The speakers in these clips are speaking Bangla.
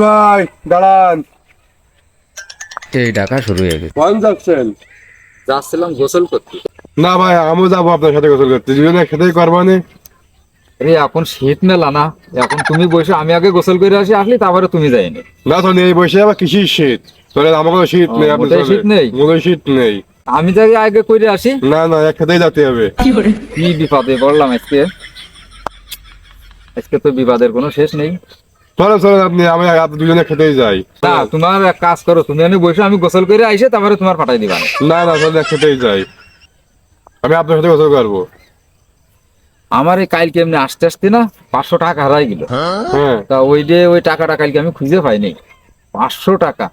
ভাই দাঁড়ান। এই ডাকা শুরু হয়ে গেছে। কোন যাচ্ছেন যাচ্ছিলাম গোসল করতে। না ভাই আমিও যাব আপনার সাথে গোসল করতে। দুজনে খেতেই এখন শীত মেলা না এখন তুমি বসে আমি আগে গোসল করে আসি আসলি তারপরে তুমি যাইনি না। তো এই বসে আবার কিসির শীত? কোনো শীত নেই আপনি শীত নেই? কোনো শীত নেই। আমি যাই আগে করে আসি। না না এক খেতেই যেতে হবে। কি বিপদে পড়লাম আজকে? আজকে তো বিবাদের কোনো শেষ নেই। আপনি আমি দুজনে খেতেই যাই। না তোমার এক কাজ করো তুমি আমি বসে আমি গোসল করে আইসে তারপরে তোমার পাঠাই দিবা। না না চলো খেতেই যাই। আমি আপনার সাথে গোসল করব। আমার এই কালকে এমনি আসতে আসতে না পাঁচশো টাকা হারাই গেল। হ্যাঁ। তা ওই যে ওই টাকাটা কালকে আমি খুঁজে পাইনি। পাঁচশো টাকা।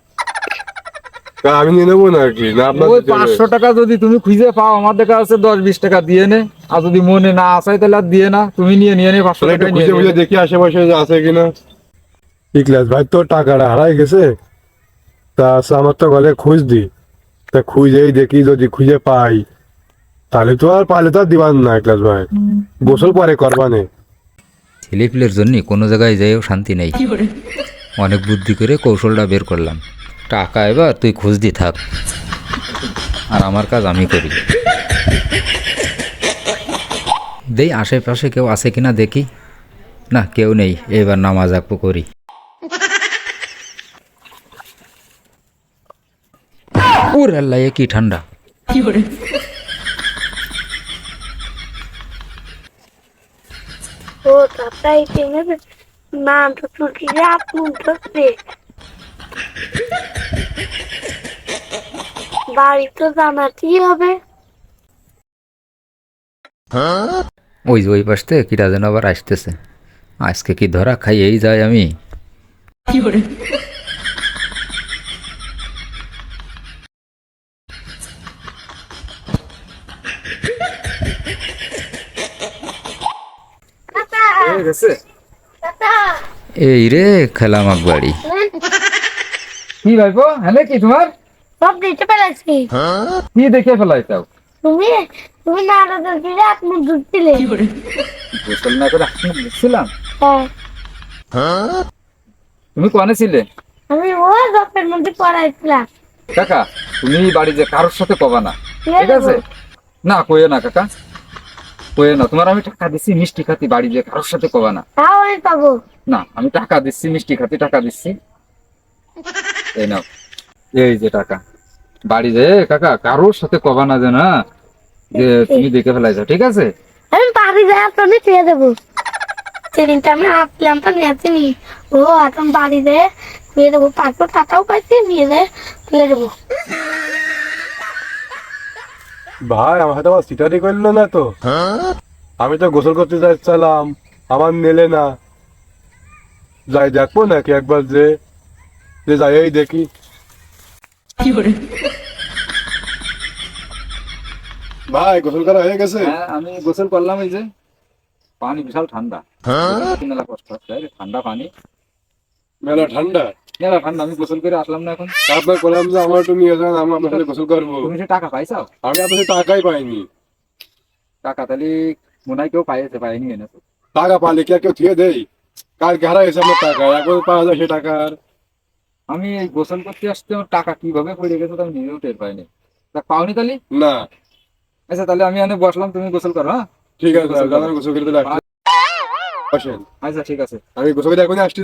তা আমি নিয়ে নেব না কি? না ওই পাঁচশো টাকা যদি তুমি খুঁজে পাও আমার দেখা আছে দশ বিশ টাকা দিয়ে নে। আর যদি মনে না আসাই তাহলে আর দিয়ে না। তুমি নিয়ে নিয়ে নে পাঁচশো টাকা দেখি আশেপাশে আছে কিনা। কি ক্লাস ভাই তোর টাকাটা হারাই গেছে। তা আমার তো গলে খুঁজ দি। তা খুঁজেই দেখি যদি খুঁজে পাই তাহলে তো আর পালে তো আর দিবান না ক্লাস ভাই। গোসল পরে করবানে ছেলেপিলের জন্য কোনো জায়গায় যাইও শান্তি নেই। অনেক বুদ্ধি করে কৌশলটা বের করলাম। টাকা এবার তুই খুঁজ দি থাক। আর আমার কাজ আমি করি। দেই আশেপাশে কেউ আছে কিনা দেখি। না কেউ নেই। এবার নামাজ আকু করি। ওর আল্লাহ কি ঠান্ডা ও এই ধরছে বাড়ি তো জানাতেই হবে। ওই যে ওই পাশ থেকে কিরা যেন আবার আসতেছে। আজকে কি ধরা খাই এই যাই আমি। হয়ে গেছে? এই রে খেলাম বাড়ি কি ভাইবো হ্যাঁ কি তোমার? সব দিতে পেরেছি কি দেখে ফেলাইছাও? তুমি তুমি না যে আপনি ধরছিলে। গোসল না করে আপনি দেখছিলাম হ্যাঁ। তুমি কনে ছিলে? আমি ও দপের মধ্যে পড়াইছিলাম। কাকা তুমি বাড়িতে কারোর সাথে কবা না। ঠিক ঠিক আছে? না কইও না কাকা। কইও না তোমার আমি টাকা দিচ্ছি মিষ্টি খাতি বাড়ি যে কারোর সাথে কবা না। তাও আমি পাবো। না আমি টাকা দিচ্ছি মিষ্টি খাতি টাকা দিচ্ছি এই নাও। এই যে টাকা। বাড়ি যে কাকা কারোর সাথে কবা না যে না যে তুমি দেখে ফেলাইছো ঠিক আছে? আমি বাড়ি যাই আপনাকে পেয়ে দেবো। সেদিনটা আমি আসলাম তো নেছিনি ও এখন বাড়ি যেয়ে পেয়ে দেবো। পাঁচশো টাকাও পাইছি নিয়ে পেয়ে দেবো। ভাই আমার সাথে আবার সিটারি করল না তো? আমি তো গোসল করতে যাচ্ছিলাম আমার নেলে না। যাই দেখব নাকি একবার যে যে যাই এই দেখি। ভাই গোসল করা হয়ে গেছে? হ্যাঁ আমি গোসল করলাম এই যে। পানি বিশাল ঠান্ডা। মেলা কষ্ট ঠান্ডা পানি। মেলা ঠান্ডা? আমি গোসল করে আসলাম না এখন। তারপর বললাম যে আমার একটু নিয়ে যান আমি আপনার সাথে গোসল করব। তুমি টাকা আমি আপনার টাকাই পাইনি। টাকা তাহলে মনে হয় কেউ পাইছে পাইনি টাকা পালে কি আর কেউ থিয়ে গেছে আমার টাকা এখন পাওয়া যায় সে টাকা আর আমি এই গোসল করতে আসতে আমার টাকা কীভাবে পড়ে গেছে আমি নিজেও টের পাইনি। তা পাওনি তাহলে? না। আচ্ছা তাহলে আমি এনে বসলাম তুমি গোসল করো হ্যাঁ? ঠিক আছে গোসল করে আসছি আচ্ছা ঠিক আছে। আমি গোসল করে এখনই আসছি।